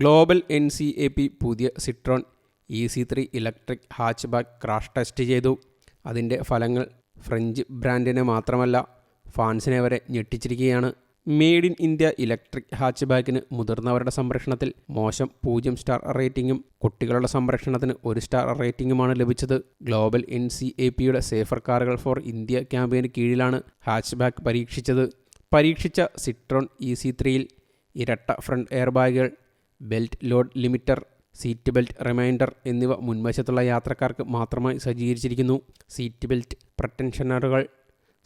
Global N C A P പുതിയ Citroen E C three electric hatchback crash test ചെയ്തു. അതിന്റെ ഫലങ്ങൾ French ബ്രാൻഡിനെ മാത്രമല്ല ഫാൻസിനെ വരെ ഞെട്ടിച്ചിരിക്കുകയാണ്. മെയ്ഡ് ഇൻ ഇന്ത്യ ഇലക്ട്രിക് ഹാച്ച് ബാക്കിന് മുതിർന്നവരുടെ സംരക്ഷണത്തിൽ മോശം പൂജ്യം സ്റ്റാർ റേറ്റിംഗും കുട്ടികളുടെ സംരക്ഷണത്തിന് ഒരു സ്റ്റാർ റേറ്റിംഗുമാണ് ലഭിച്ചത്. ഗ്ലോബൽ എൻ സി എ പിയുടെ സേഫർ കാറുകൾ ഫോർ ഇന്ത്യ ക്യാമ്പയിന് കീഴിലാണ് ഹാച്ച് ബാക്ക് പരീക്ഷിച്ചത്. പരീക്ഷിച്ച സിട്രോൺ ഇ സി ത്രീയിൽ ഇരട്ട ഫ്രണ്ട് എയർ ബാഗുകൾ belt load limiter seat belt reminder എന്നിവ മുൻവശത്തുള്ള യാത്രക്കാർക്ക് മാത്രമായി സജ്ജീകരിച്ചിരിക്കുന്നു. സീറ്റ് ബെൽറ്റ് പ്രട്ടൻഷനറുകൾ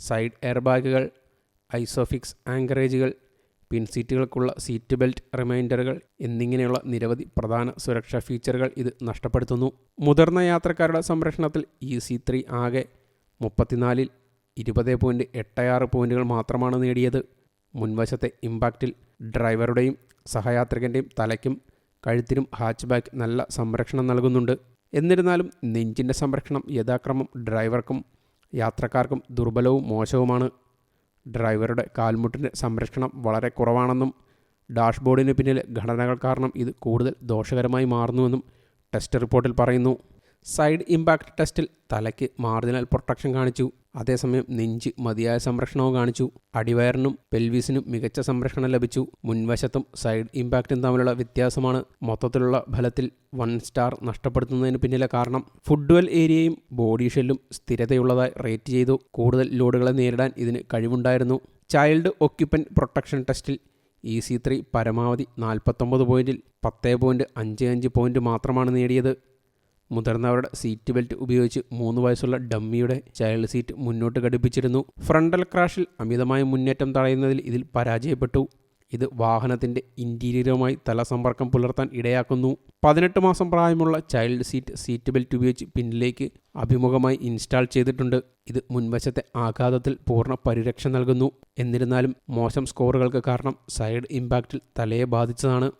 സൈഡ് എയർ ബാഗുകൾ ഐസോഫിക്സ് ആങ്കറേജുകൾ പിൻസീറ്റുകൾക്കുള്ള സീറ്റ് ബെൽറ്റ് റിമൈൻഡറുകൾ എന്നിങ്ങനെയുള്ള നിരവധി പ്രധാന സുരക്ഷാ ഫീച്ചറുകൾ ഇത് നഷ്ടപ്പെടുത്തുന്നു. മുതിർന്ന യാത്രക്കാരുടെ സംരക്ഷണത്തിൽ ഇ സി ത്രീ ആകെ മുപ്പത്തിനാലിൽ ഇരുപത് പോയിന്റ് എട്ട് ആറ് പോയിന്റുകൾ മാത്രമാണ് നേടിയത്. മുൻവശത്തെ ഇമ്പാക്റ്റിൽ ഡ്രൈവറുടെയും സഹയാത്രികന്റെയും തലയ്ക്കും കഴുത്തിനും ഹാച്ച് ബാക്ക് നല്ല സംരക്ഷണം നൽകുന്നുണ്ട്. എന്നിരുന്നാലും നെഞ്ചിന്റെ സംരക്ഷണം യഥാക്രമം ഡ്രൈവർക്കും യാത്രക്കാർക്കും ദുർബലവും മോശവുമാണ്. ഡ്രൈവറുടെ കാൽമുട്ടിന്റെ സംരക്ഷണം വളരെ കുറവാണെന്നും ഡാഷ്ബോർഡിന് പിന്നിലെ ഘടനകൾ കാരണം ഇത് കൂടുതൽ ദോഷകരമായി മാറുന്നുവെന്നും ടെസ്റ്റ് റിപ്പോർട്ടിൽ പറയുന്നു. സൈഡ് ഇമ്പാക്റ്റ് ടെസ്റ്റിൽ തലയ്ക്ക് മാർജിനൽ പ്രൊട്ടക്ഷൻ കാണിച്ചു. അതേസമയം നെഞ്ച് മതിയായ സംരക്ഷണവും കാണിച്ചു. അടിവയറിനും പെൽവിസിനും മികച്ച സംരക്ഷണം ലഭിച്ചു. മുൻവശത്തും സൈഡ് ഇമ്പാക്റ്റും തമ്മിലുള്ള വ്യത്യാസമാണ്. മൊത്തത്തിലുള്ള ഫലത്തിൽ വൺ സ്റ്റാർ നഷ്ടപ്പെടുത്തുന്നതിന് പിന്നിലെ കാരണം ഫുഡ്വെൽ ഏരിയയും ബോഡി ഷെല്ലും സ്ഥിരതയുള്ളതായി റേറ്റ് ചെയ്തു. കൂടുതൽ ലോഡുകളെ നേരിടാൻ ഇതിന് കഴിവുണ്ടായിരുന്നു. ചൈൽഡ് ഒക്യുപ്പന്റ് പ്രൊട്ടക്ഷൻ ടെസ്റ്റിൽ ഇ സി ത്രീ പരമാവധി നാൽപ്പത്തൊമ്പത് പോയിന്റിൽ പത്ത് പോയിന്റ് അഞ്ച് അഞ്ച് പോയിന്റ് മാത്രമാണ് നേടിയത്. മുതിർന്നവരുടെ സീറ്റ് ബെൽറ്റ് ഉപയോഗിച്ച് മൂന്ന് വയസ്സുള്ള ഡമ്മിയുടെ ചൈൽഡ് സീറ്റ് മുന്നോട്ട് ഘടിപ്പിച്ചിരുന്നു. ഫ്രണ്ടൽ ക്രാഷിൽ അമിതമായ മുന്നേറ്റം തടയുന്നതിൽ ഇതിൽ പരാജയപ്പെട്ടു. ഇത് വാഹനത്തിന്റെ ഇന്റീരിയറുമായി തലസമ്പർക്കം പുലർത്താൻ ഇടയാക്കുന്നു. പതിനെട്ട് മാസം പ്രായമുള്ള ചൈൽഡ് സീറ്റ് സീറ്റ് ബെൽറ്റ് ഉപയോഗിച്ച് പിന്നിലേക്ക് അഭിമുഖമായി ഇൻസ്റ്റാൾ ചെയ്തിട്ടുണ്ട്. ഇത് മുൻവശത്തെ ആഘാതത്തിൽ പൂർണ പരിരക്ഷ നൽകുന്നു. എന്നിരുന്നാലും മോശം സ്കോറുകൾക്ക് കാരണം സൈഡ് ഇമ്പാക്റ്റിൽ തലയെ ബാധിച്ചതാണ്.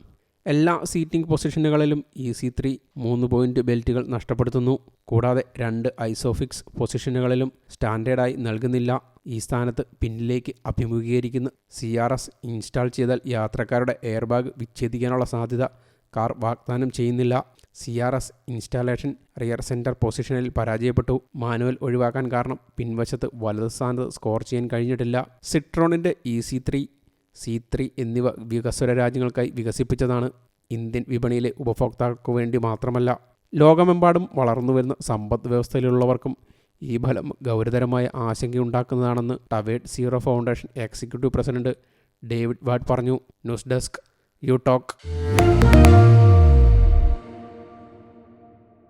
എല്ലാ സീറ്റിംഗ് പൊസിഷനുകളിലും ഇ സി ത്രീ മൂന്ന് പോയിന്റ് ബെൽറ്റുകൾ നഷ്ടപ്പെടുത്തുന്നു. കൂടാതെ രണ്ട് ഐസോഫിക്സ് പൊസിഷനുകളിലും സ്റ്റാൻഡേർഡായി നൽകുന്നില്ല. ഈ സ്ഥാനത്ത് പിന്നിലേക്ക് അഭിമുഖീകരിക്കുന്ന സി ആർ എസ് ഇൻസ്റ്റാൾ ചെയ്താൽ യാത്രക്കാരുടെ എയർ ബാഗ് വിച്ഛേദിക്കാനുള്ള സാധ്യത കാർ വാഗ്ദാനം ചെയ്യുന്നില്ല. C R S installation rear centre പൊസിഷനിൽ പരാജയപ്പെട്ടു. മാനുവൽ ഒഴിവാക്കാൻ കാരണം പിൻവശത്ത് വലത് സ്ഥാനത്ത് സ്കോർ ചെയ്യാൻ കഴിഞ്ഞിട്ടില്ല. സിട്രോണിന്റെ E C three C three എന്നിവ വികസ്വര രാജ്യങ്ങൾക്കായി വികസിപ്പിച്ചതാണ് ഇന്ത്യൻ വിപണിയിലെ ഉപഭോക്താക്കൾക്ക് വേണ്ടി മാത്രമല്ല. ലോകമെമ്പാടും വളർന്നുവരുന്ന സമ്പദ് വ്യവസ്ഥയിലുള്ളവർക്കും ഈ ഫലം ഗൗരതരമായ ആശങ്കയുണ്ടാക്കുന്നതാണെന്ന് ടവേഡ് zero foundation executive president David Ward പറഞ്ഞു. News desk you talk.